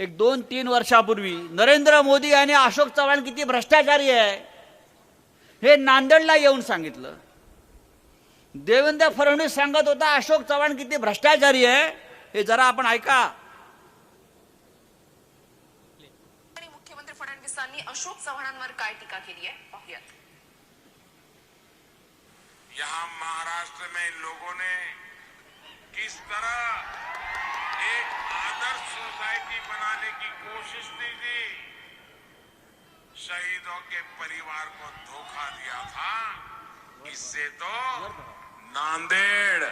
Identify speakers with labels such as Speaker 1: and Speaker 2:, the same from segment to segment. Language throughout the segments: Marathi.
Speaker 1: एक दोन तीन वर्षापूर्वी नरेंद्र मोदी आणि अशोक चव्हाण किती भ्रष्टाचारी आहे हे नांदेडला येऊन सांगितलं. देवेंद्र फडणवीस सांगत होता अशोक चव्हाण किती भ्रष्टाचारी आहे हे जरा आपण ऐका.
Speaker 2: आणि मुख्यमंत्री फडणवीसांनी अशोक चव्हाणांवर काय टीका केली आहे? पाहुयात.
Speaker 3: यहाँ महाराष्ट्र में लोगों ने किस तरह एक आदर्श सोसाइटी बनाने की कोशिश की थी शहीदों के परिवार को धोखा दिया था। इससे तो नांदेड़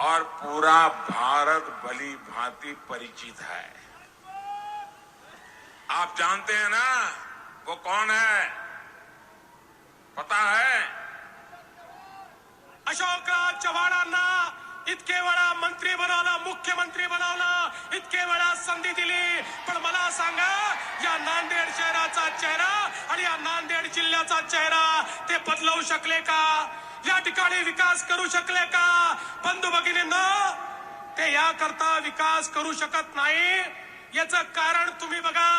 Speaker 3: और पूरा भारत भली भांति परिचित है। आप जानते हैं ना, वो कौन है? पता है?
Speaker 4: इतके वेळा मंत्री बनवलं मुख्यमंत्री बनवलं इतके वेळा संधी दिली. पण मला सांगा या नांदेड शहराचा चेहरा आणि या नांदेड जिल्ह्याचा चेहरा ते बदलवू शकले का? या ठिकाणी विकास करू शकले का? बंधू भगिनींना ते याकरता विकास करू शकत नाही. याचं कारण तुम्ही बघा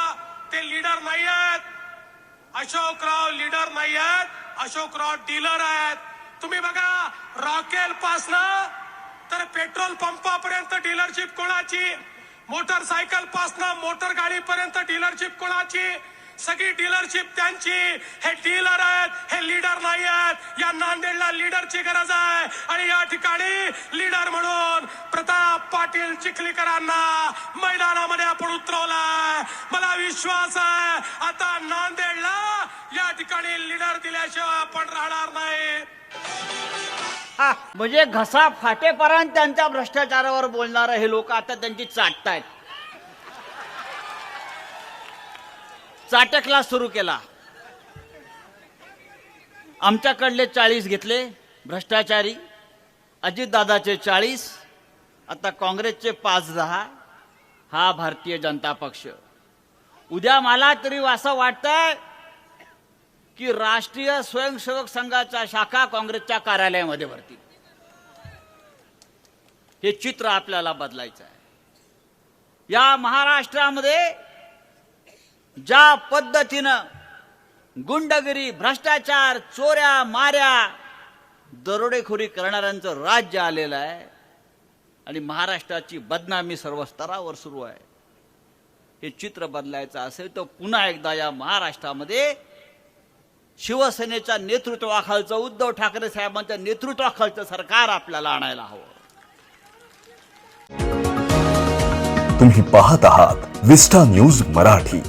Speaker 4: ते लीडर नाही आहेत अशोकराव लीडर नाही आहेत अशोकराव डीलर आहेत. तुम्ही बघा रॉकेल पासनं पेट्रोल पंपापर्यंत डीलरशिप कोणाची? मोटरसायकल पासनं मोटर गाडीपर्यंत डीलरशिप कोणाची? सगळी डीलरशिप त्यांची. हे डीलर आहेत हे लीडर नाही आहेत. या नांदेडला लीडरची गरज आहे. आणि या ठिकाणी लीडर म्हणून प्रताप पाटील चिखलीकरांना मैदानामध्ये आपण उतरवलाय. मला विश्वास आहे आता नांदेडला या ठिकाणी लीडर दिल्याशिवाय आपण राहणार नाही.
Speaker 1: म्हणजे घसा फाटेपर्यंत त्यांच्या भ्रष्टाचारावर बोलणारे हे लोक आता त्यांची चाटतायत. चाटकला सुरू केला. आमच्याकडले चाळीस घेतले भ्रष्टाचारी अजितदादाचे चाळीस आता काँग्रेसचे पाच दहा हा भारतीय जनता पक्ष. उद्या मला तरी असं वाटतंय की राष्ट्रीय स्वयंसेवक संघाच्या शाखा काँग्रेसच्या कार्यालयामध्ये भरतील हे चित्र आपल्याला बदलायचं आहे. या महाराष्ट्रामध्ये ज्या पद्धतीनं गुंडगिरी भ्रष्टाचार चोऱ्या माऱ्या दरोडेखोरी करणाऱ्यांचं राज्य आलेलं आहे आणि महाराष्ट्राची बदनामी सर्व स्तरावर सुरू आहे. हे चित्र बदलायचं असेल तर पुन्हा एकदा या महाराष्ट्रामध्ये शिवसेनेच्या नेतृत्वाखालचं उद्धव ठाकरे साहेबांच्या नेतृत्वाखालचं सरकार आपल्याला आणायला हवं.
Speaker 5: तुम्ही पाहत आहात विस्टा न्यूज मराठी.